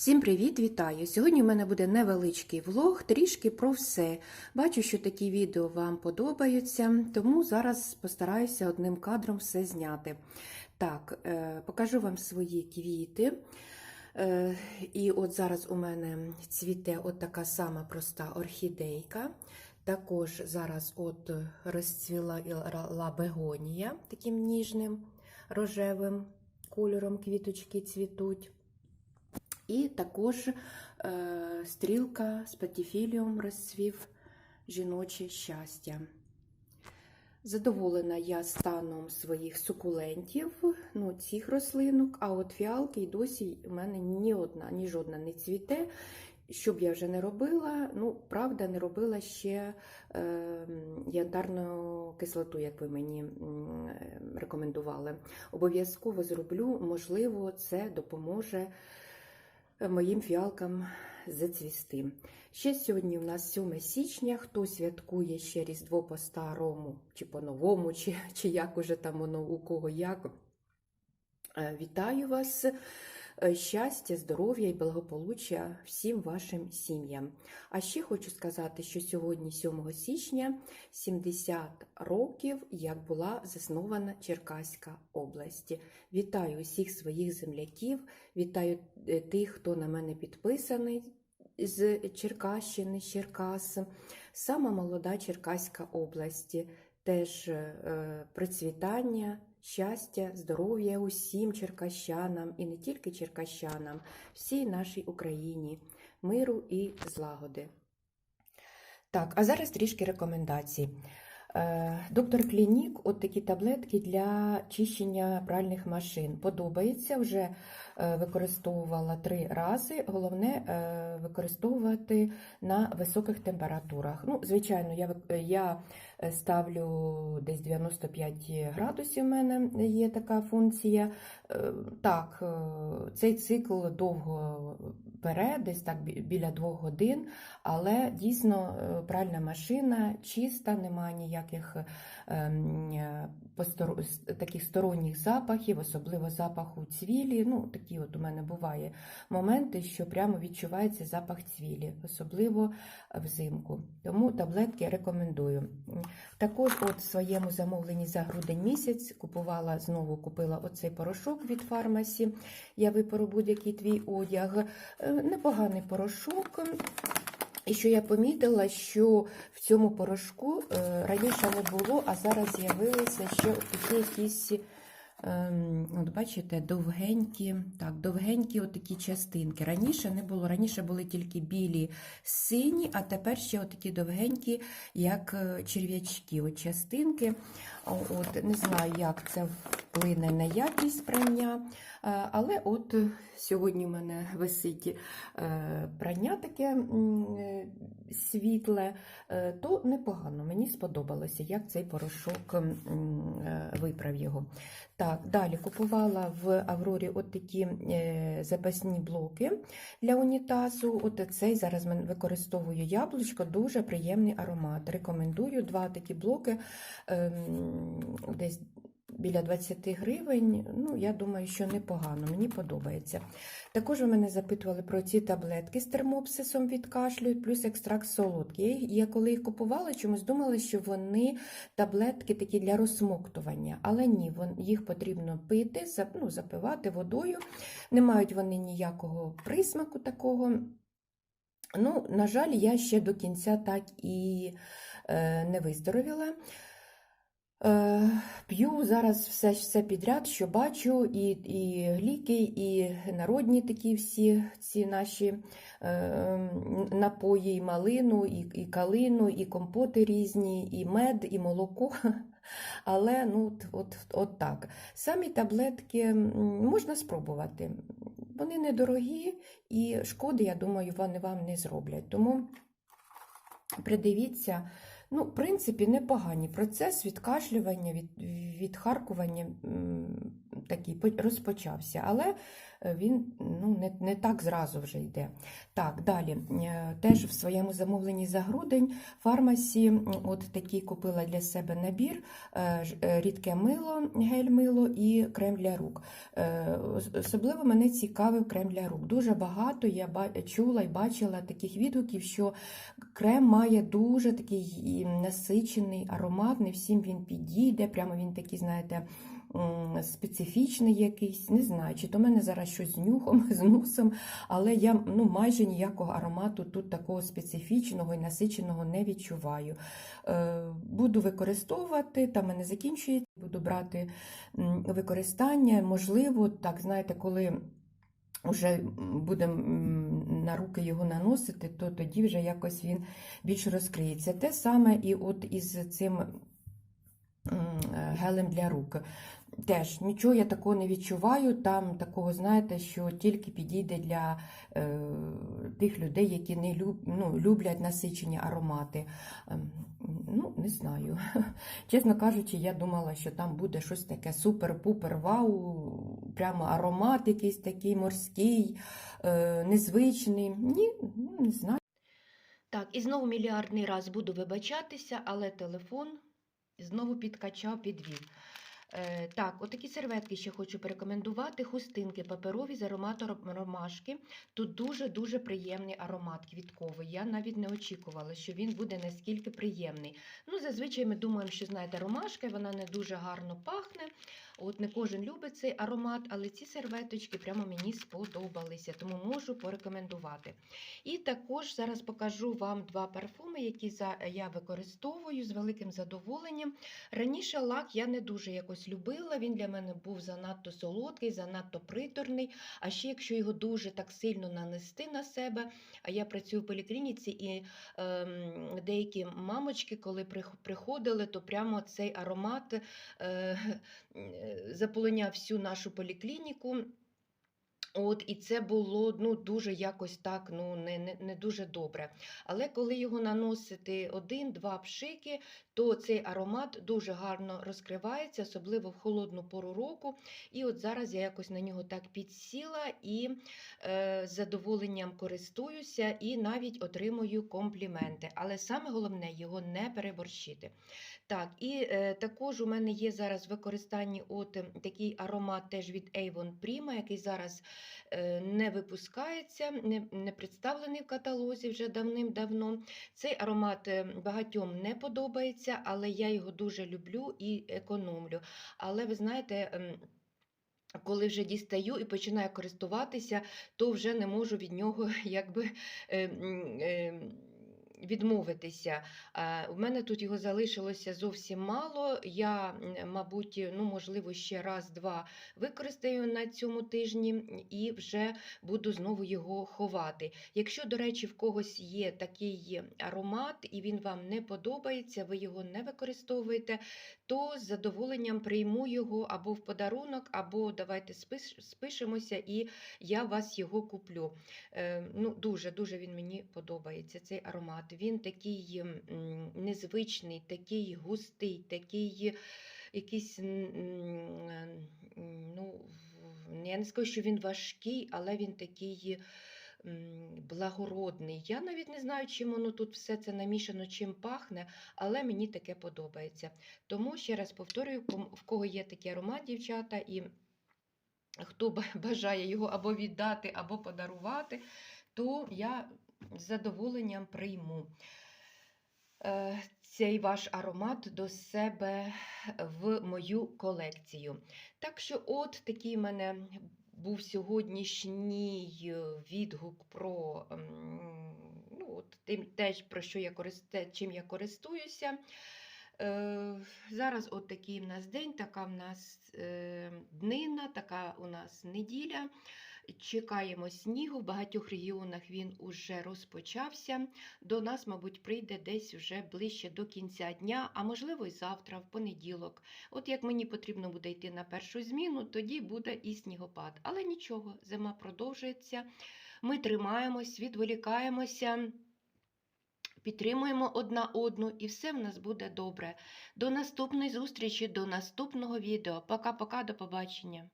Всім привіт, вітаю! Сьогодні в мене буде невеличкий влог, трішки про все. Бачу, що такі відео вам подобаються, тому зараз постараюся одним кадром все зняти. Так, е, покажу вам свої квіти. Е, І от зараз у мене цвіте от така сама проста орхідейка. Також зараз от розцвіла і ла бегонія таким ніжним рожевим кольором квіточки цвітуть. І також е, стрілка з патіфіліум розцвів жіноче щастя. Задоволена я станом своїх сукулентів, ну, цих рослинок, а от фіалки й досі в мене ні одна, ні жодна не цвіте. Що б я вже не робила, ну, правда, не робила ще е, янтарну кислоту, як ви мені рекомендували. Обов'язково зроблю, можливо, це допоможе моїм фіалкам зацвісти. Ще сьогодні у нас 7 січня. Хто святкує ще Різдво по старому, чи по-новому, чи, чи як уже там воно у кого як. Е, Вітаю вас! Щастя, здоров'я і благополуччя всім вашим сім'ям. А ще хочу сказати, що сьогодні, 7 січня, 70 років, як була заснована Черкаська область. Вітаю усіх своїх земляків, вітаю е, тих, хто на мене підписаний з Черкащини, Черкас. Сама молода Черкаська область. Теж е, процвітання, щастя, здоров'я усім черкащанам і не тільки черкащанам, всій нашій Україні, миру і злагоди. Так, а зараз трішки рекомендацій. Е, Доктор Клінік, от такі таблетки для чищення пральних машин. Подобається, вже е, використовувала три рази. Головне е, використовувати на високих температурах. Ну, звичайно, я, я ставлю десь 95 градусів. У мене є така функція. Е, Так, е, цей цикл довго бере, десь так біля двох годин, але дійсно е, пральна машина чиста, немає ніяких ем, таких сторонніх запахів, особливо запаху цвілі. Ну, такі от у мене буває моменти, що прямо відчувається запах цвілі, особливо взимку. Тому таблетки рекомендую. Також от в своєму замовленні за грудень місяць купувала знову купила оцей порошок від фармасі. Я випору будь-який твій одяг. Е, Непоганий порошок. І що я помітила, що в цьому порошку е, раніше не було, а зараз з'явилися ще такі якісь. Ем, От бачите, довгенькі, так, довгенькі отакі частинки. Раніше не було. Раніше були тільки білі сині, а тепер ще отакі довгенькі, як е, черв'ячки. От частинки. От, не знаю, як це вплине на якість прання. Е, Але от сьогодні в мене висить е, прання таке світле, то непогано. Мені сподобалося, як цей порошок виправ його. Так, далі купувала в Аврорі от такі е, запасні блоки для унітазу. От цей зараз використовую яблучко, дуже приємний аромат. Рекомендую два такі блоки ем, десь біля 20 гривень. Ну, я думаю, що непогано, мені подобається. Також ви мене запитували про ці таблетки з термопсисом від кашлю, плюс екстракт солодкий. Я, коли їх купувала, чомусь думала, що вони таблетки такі для розсмоктування. Але ні, їх потрібно пити, ну, запивати водою. Не мають вони ніякого присмаку такого. Ну, на жаль, я ще до кінця так і е, не виздоровіла. Е, П'ю зараз все, все підряд, що бачу, і, і ліки, і народні такі всі ці наші е, напої, і малину, і, і калину, і компоти різні, і мед, і молоко. Але ну, от, от, от так. Самі таблетки можна спробувати. Вони недорогі і шкоди, я думаю, вони вам не зроблять. Тому придивіться. Ну, в принципі, непоганий процес відкашлювання, від, відхаркування такий по- розпочався. Але він ну, не, не так зразу вже йде. Так, далі. Е, Теж в своєму замовленні за грудень фармасі от такий купила для себе набір, е, е, рідке мило, гель-мило і крем для рук. Е, Особливо мене цікавив крем для рук. Дуже багато я чула і бачила таких відгуків, що крем має дуже такий насичений аромат, не всім він підійде, прямо він такий, знаєте, специфічний якийсь. Не знаю, чи то в мене зараз щось з нюхом, з носом, але я ну, майже ніякого аромату тут такого специфічного і насиченого не відчуваю. Е, Буду використовувати, там мене закінчується, буду брати використання. Можливо, так, знаєте, коли вже будемо на руки його наносити, то тоді вже якось він більш розкриється. Те саме і от із цим гелем для рук. Теж нічого я такого не відчуваю. Там такого, знаєте, що тільки підійде для е, тих людей, які не люб, ну, люблять насичені аромати. Ем, Ну, не знаю. Чесно кажучи, я думала, що там буде щось таке супер-пупер, вау, прямо аромат якийсь такий морський, е, незвичний. Ні, ну, не знаю. Так, і знову мільярдний раз буду вибачатися, але телефон знову підкачав, підвів. Е, так, отакі серветки ще хочу порекомендувати. Хустинки паперові з ароматом ромашки. Тут дуже-дуже приємний аромат квітковий. Я навіть не очікувала, що він буде наскільки приємний. Ну, зазвичай ми думаємо, що знаєте, ромашка, вона не дуже гарно пахне. От не кожен любить цей аромат, але ці серветочки прямо мені сподобалися, тому можу порекомендувати. І також зараз покажу вам два парфуми, які я використовую з великим задоволенням. Раніше лак я не дуже якось любила, він для мене був занадто солодкий, занадто приторний. А ще якщо його дуже так сильно нанести на себе, а я працюю в поліклініці, і ем, деякі мамочки, коли приходили, то прямо цей аромат е, е, заполоняв всю нашу поліклініку. От, і це було ну, дуже якось так, ну, не, не, не дуже добре. Але коли його наносити один-два пшики, то цей аромат дуже гарно розкривається, особливо в холодну пору року. І от зараз я якось на нього так підсіла і е, з задоволенням користуюся і навіть отримую компліменти. Але саме головне його не переборщити. Так, і е, також у мене є зараз в використанні от е, такий аромат теж від Avon Prima, який зараз не випускається, не, не представлений в каталозі вже давним-давно. Цей аромат е, багатьом не подобається, але я його дуже люблю і економлю. Але ви знаєте. ем, коли вже дістаю і починаю користуватися, то вже не можу від нього якби е, е, відмовитися. Е, У мене тут його залишилося зовсім мало. Я, мабуть, ну, можливо, ще раз-два використаю на цьому тижні і вже буду знову його ховати. Якщо, до речі, в когось є такий аромат і він вам не подобається, ви його не використовуєте, то з задоволенням прийму його або в подарунок, або давайте спишемося, і я вас його куплю. Е, ну, дуже дуже він мені подобається, цей аромат. Він такий незвичний, такий густий, такий якийсь. ну, я не скажу, що він важкий, але він такий. Благородний. Я навіть не знаю, чим воно тут все це намішано, чим пахне, але мені таке подобається. Тому ще раз повторюю, в кого є такий аромат, дівчата, і хто бажає його або віддати, або подарувати, то я з задоволенням прийму е, цей ваш аромат до себе в мою колекцію. Так що, от такий в мене був сьогоднішній е, відгук про ну, от, тим, те, про що я користе, чим я користуюся. Е, Зараз от такий в нас день, така в нас днина, така у нас неділя. Чекаємо снігу. В багатьох регіонах він уже розпочався. До нас, мабуть, прийде десь вже ближче до кінця дня, а можливо, і завтра, в понеділок. От як мені потрібно буде йти на першу зміну, тоді буде і снігопад. Але нічого, зима продовжується. Ми тримаємось, відволікаємося. Підтримуємо одна одну, і все в нас буде добре. До наступної зустрічі, до наступного відео. Пока-пока, до побачення.